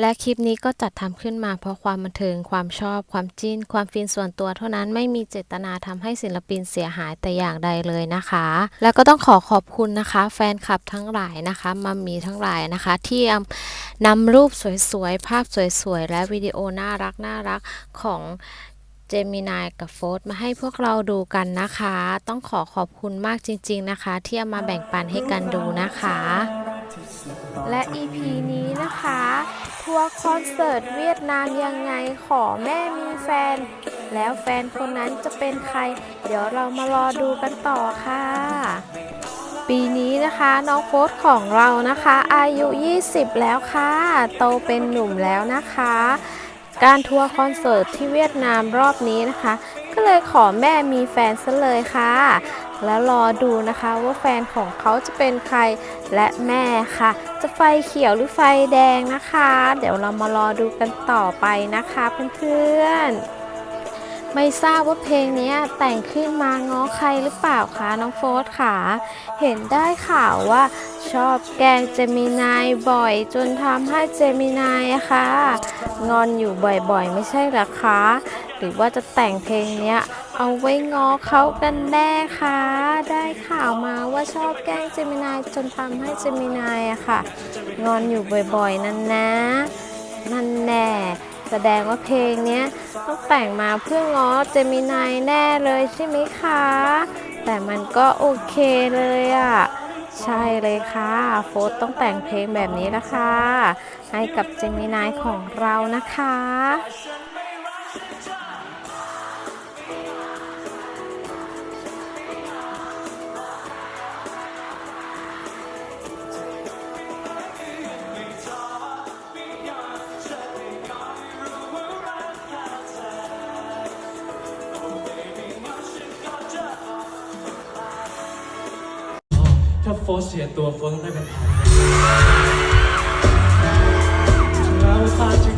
และคลิปนี้ก็จัดทำขึ้นมาเพราะความบันเทิง ความชอบ ความจิ้น ความฟินส่วนตัวเท่านั้นไม่มีเจตนาทำให้ศิลปินเสียหายแต่อย่างใดเลยนะคะ แล้วก็ต้องขอขอบคุณนะคะ แฟนคลับทั้งหลายนะคะมัมมีทั้งหลายนะคะ ที่นำรูปสวยๆ ภาพสวยๆ และวิดีโอน่ารักน่ารักของเจมินายกับโฟสมาให้พวกเราดูกันนะคะ ต้องขอขอบคุณมากจริง ๆนะคะ ที่เอามาแบ่งปันให้กันดูนะคะ และ EP นี้นะคะทัวร์คอนเสิร์ตเวียดนามยังไงขอแม่มีแฟน แล้วแฟนคนนั้นจะเป็นใคร เดี๋ยวเรามารอดูกันต่อค่ะ ปีนี้นะคะน้องโฟสของเรานะคะ อายุ 20 แล้วค่ะ โตเป็นหนุ่มแล้วนะคะ การทัวร์คอนเสิร์ตที่เวียดนามรอบนี้นะคะ ก็เลยขอแม่มีแฟนซะเลยค่ะ แล้วรอดูนะคะว่าแฟนของเขาจะเป็นใครและแม่ค่ะ จะไฟเขียวหรือไฟแดงนะคะ เดี๋ยวเรามารอดูกันต่อไปนะคะเพื่อนๆ ไม่ทราบว่าเพลงนี้แต่งขึ้นมาง้อใครหรือเปล่าคะน้องโฟสค่ะเห็นได้ข่าวว่าชอบแกล้งเจมินายบ่อย จนทำให้เจมินายอะค่ะงอนอยู่บ่อยๆ ไม่ใช่หรอคะหรือว่าจะแต่งเพลงเนี้ยเอาไว้ง้อเขากันแน่คะได้ข่าวมาว่าชอบแกล้งเจมินายจนทำให้เจมินายอะค่ะ งอนอยู่บ่อยๆ นั่นนะ นั่นแน่ แสดงว่าเพลงนี้ต้องแต่งมาเพื่อง้อเจมินายแน่เลยใช่ไหมคะ แต่มันก็โอเคเลยอะใช่เลยค่ะ โฟสต้องแต่งเพลงแบบนี้ละค่ะ ให้กับเจมินายของเรานะคะ โฟสเสียตัวโฟสต้องได้เป็นพันเราตาจะ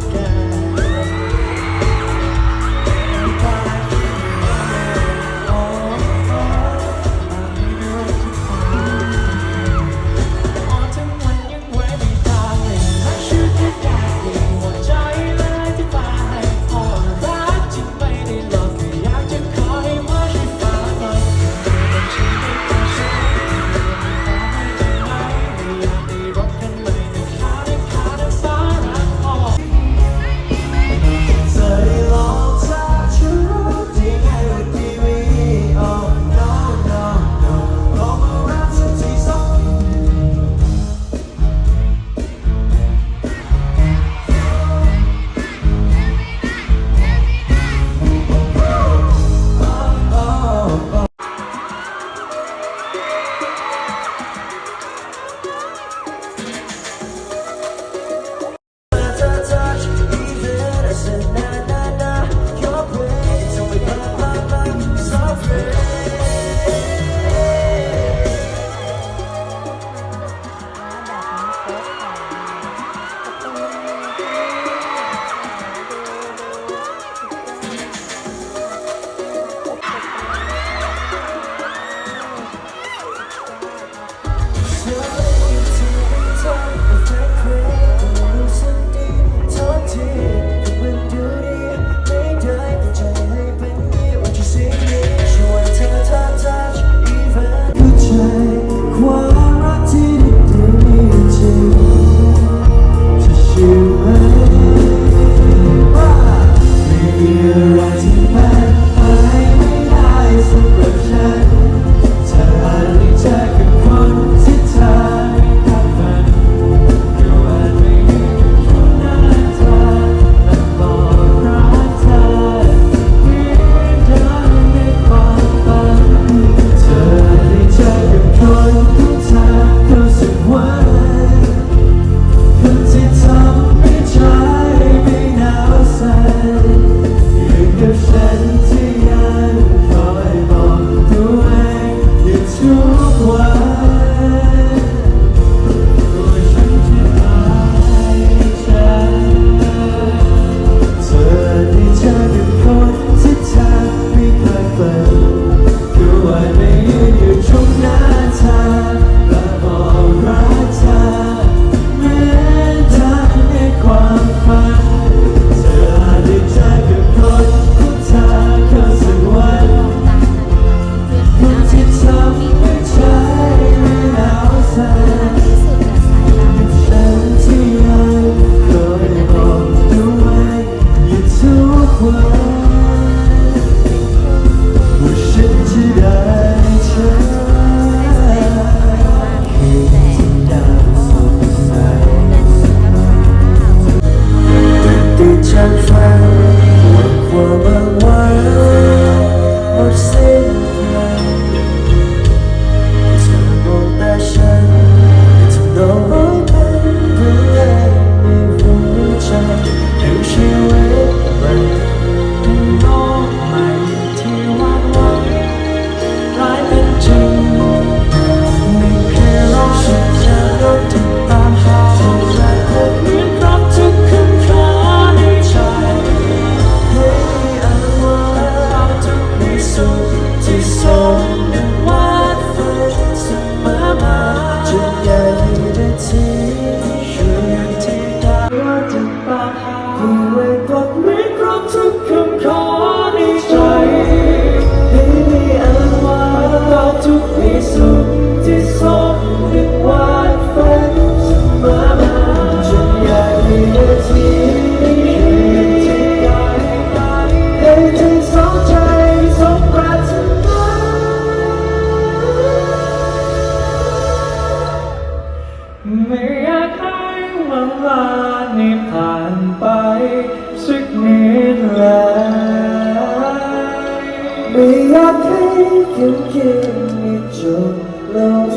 คืนคืนนี้จบลง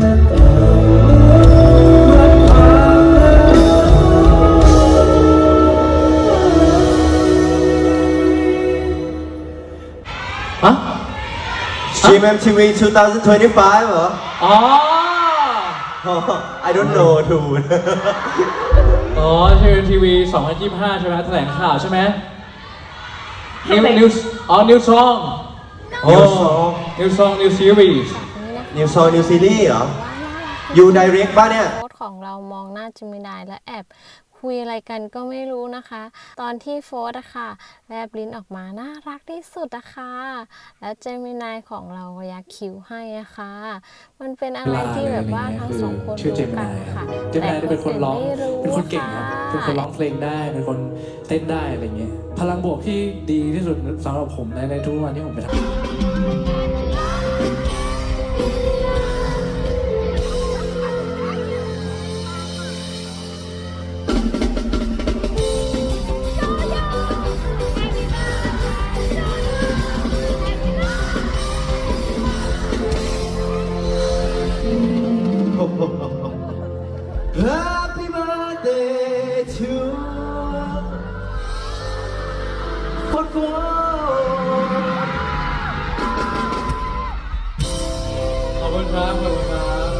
มาแต่มันผ่านแล้วฮะ Stream MTV 2025เหรอ อ๋อ I don't know too อ๋อทีวีทีวี2025 ใช่ไหมแถลงข่าวใช่ไหมนิวนิวอ๋อนิวซอง New song นิวซองนิวซีรีส์ New Song New Series เหรอ You Direct ป่ะเนี่ย โค้ดของเรามองหน้าจิมินายและแอบคุยอะไรกันก็ไม่รู้นะคะ ตอนที่โฟร์อะค่ะแลบลิ้นออกมาน่ารักที่สุดอะค่ะแล้วเจมินายของเราก็ยักคิ้วให้อะค่ะ มันเป็นอะไรที่แบบว่าทั้งสองคนชื่อรู้เจมิกันนายค่ะเจมินายนี่เป็นคนร้องไม่รู้เป็นคนเก่งครับะเป็นคนร้องเพลงได้ เป็นคนเต้นได้อะไรเงี้ย พลังบวกที่ดีที่สุดสำหรับผมในในทุกวันที่ผมไปทำ ขอบคุณครับขอบคุณครับ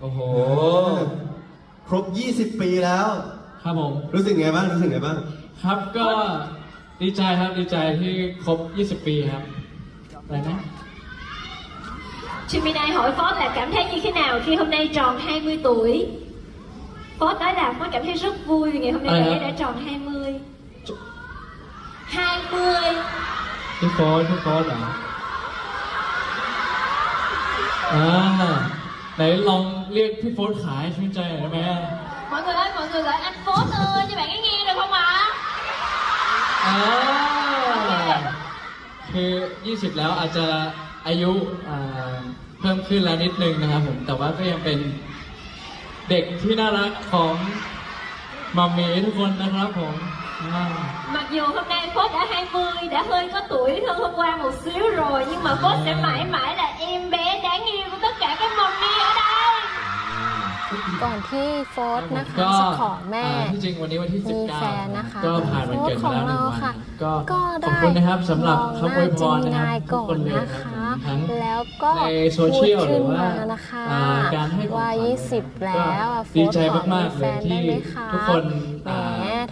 โอ้โห ครบ 20 ปีแล้ว ครับผม รู้สึกไงบ้าง รู้สึกไงบ้าง ครับก็ดีใจครับดีใจที่ครบ 20 ปีครับอะไรนะ Gemini hỏi Phó là cảm thấy như thế nào khi hôm nay tròn 20 tuổi? Phó nói là Phó cảm thấy rất vui vì ngày hôm nay À, bạn ấy hả? đã tròn 20. 20 พี่โฟร์พี่โฟร์เหรออ่าไหนลองเรียกพี่โฟร์ขายให้ชื่นใจหน่อยได้ไหม Mọi người ơi, mọi người gọi anh Phó ơi cho bạn ấy nghe được không ạ? อ่าคือ 20 แล้วอาจจะอายุอ่าเพิ่มขึ้นแล้วนิดนึงนะครับผม แต่ว่าก็ยังเป็น เด็กที่น่ารักของมัมมี่ทุกคนนะครับผมอ่า Mặc dù hôm nay Phó đã 20, đã hơi có tuổi hơn hôm qua một xíu rồi Nhưng mà Phó sẽ mãi mãi là em bé đáng yêu của tất cả các mommy ở đây ก่อนที่โฟร์นะคะก็จะขอแม่าที่จริงวันนี้วันที่มี19แฟนนะคะก็ผ่านวันเกิดมาแล้วหนึ่งของเราวันค่ะก็ก็ขได้อบคุณนะครับสำหรับมองคำอวยพรนะครับหาทุกก่อคนนเลยนะครัคะบทั้ง แล้วก็ในโซเชียลพูดหรือว่าขึ้นมานะคะอ่าการให้ของว่าขวัญ20 แล้วอะโฟดีร์ใจขอมากๆแฟนเลยที่ได้ไหมคะทุกคนแหมอ่า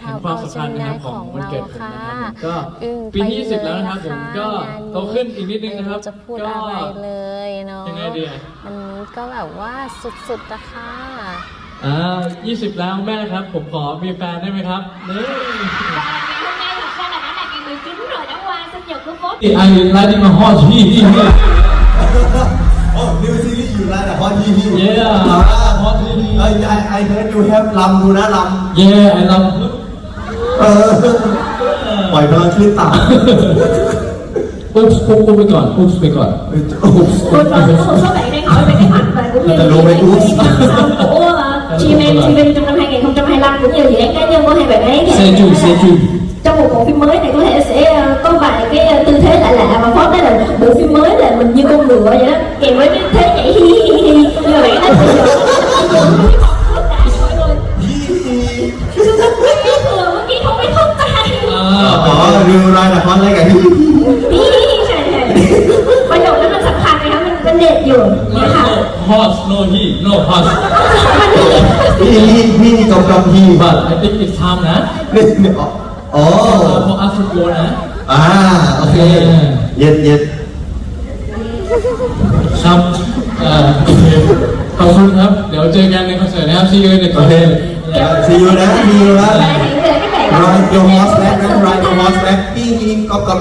เห็นทำความเอาสำเจคัญมินะคนารับยขขอองงวันเราเกิดผมค่ะนะครับก็อึ้งปีไปที่20 แล้วนะครับผมก็งานนี้โตขึ้นอีกนิดนึงนะครับไม่จะพูดก็อะไรเลยเนาะยังไงดีอะอันนี้ก็แบบว่าสุดๆนะคะอ่า20 แล้วแม่ครับ ผมขอมีแฟนได้ไหมครับนี่ Và ngày hôm nay thật ra là đã là ngày 19 rồi, đã qua sinh nhật của Phó ไอ้ไลน์ที่มาฮอตที่ที่โอ้ New Series อยู่แล้วแต่ฮอตทีทีเย้ฮอตที่ที่เอ้ย I I heard you have ลำดูนะลเย้ไอ้เราำเออปล่อยพลังขึ้นต่ำอุ๊บอุ๊บอุ๊บไปก่อนอุ๊บไปก่อน Vừa rồi có một số bạn đang hỏi về kế hoạch và cũng như Là lô mấy cú. năm sau của uh, GMM TV trong năm 2025 cũng như dự án cá nhân của hai bạn ấy Xe chùi, xe chùi. trong một bộ phim mới này có thể sẽ uh, có vài cái uh, tư thế lạ lạ và phó nói là bộ phim mới là mình như con ngựa vậy đó kèm với cái thế nhảy hi hi hi hi nhưng mà bạn ấy nói bây giờ bây giờ không biết học hết đã mọi người cái thừa มื่อกี้ không biết thông tay อ่าอ๋อดูรอยแต่ฮอตอะไรกันที่ใช่ใช่ประโยคนั้นมันสำคัญนะคะมันมันเด็ดอยู่นะคะฮอต no he no hot มันมีพี่พี่พี่กำกำพี่ but I think it's time นะนี่นี่อ๋ออ๋อ for us to go นะ อ่าโอเคเย็ดเย็ดครับอ่าโอเคขอบคุณครับ เดี๋ยวเจอกันในคอนเสิร์ตนะครับ see you in the โอเค concert ซีอูนะซีอูนะ Bạn hiện giờ các bạn รายโยมอสแบ็กนะรายโยมอสแบ็กพี่ฮิงก๊อปก๊อป